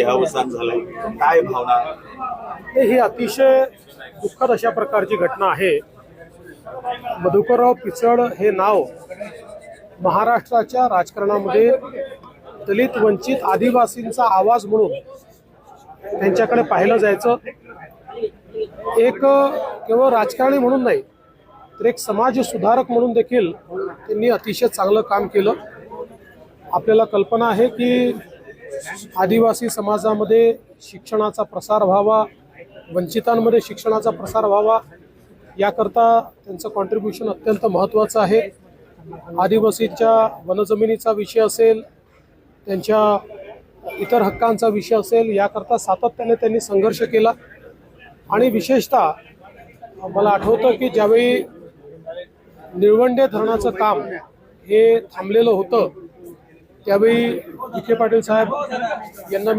देहावसान झालंय. काय भावना? ही अतिशय दुःखद अशा प्रकारची घटना आहे. मधुकरराव पिचड हे नाव महाराष्ट्राच्या राजकारणामध्ये दलित वंचित आदिवासींचा आवाज म्हणून त्यांच्याकडे पाहिलं जायचं. एक केवळ राजकारणी म्हणून नाही तर एक समाज सुधारक म्हणून देखील त्यांनी अतिशय चांगलं काम केलं. आपल्याला कल्पना आहे की आदिवासी समाजामध्ये शिक्षणाचा प्रसार व्हावा वंचितांमध्ये शिक्षणाचा प्रसार व्हावा याकरता त्यांचं कॉन्ट्रीब्युशन अत्यंत महत्त्वाचं आहे. आदिवासीच्या वनजमिनीचा विषय असेल त्यांच्या इतर हक्कांचा विषय असेल याकरता सातत्याने त्यांनी संघर्ष केला. आणि विशेषतः मला आठवतं की ज्यावेळी निळवंडे धरणाचं काम हे थांबलेलं होतं त्यावेळी विखे पाटील साहेब यांना मी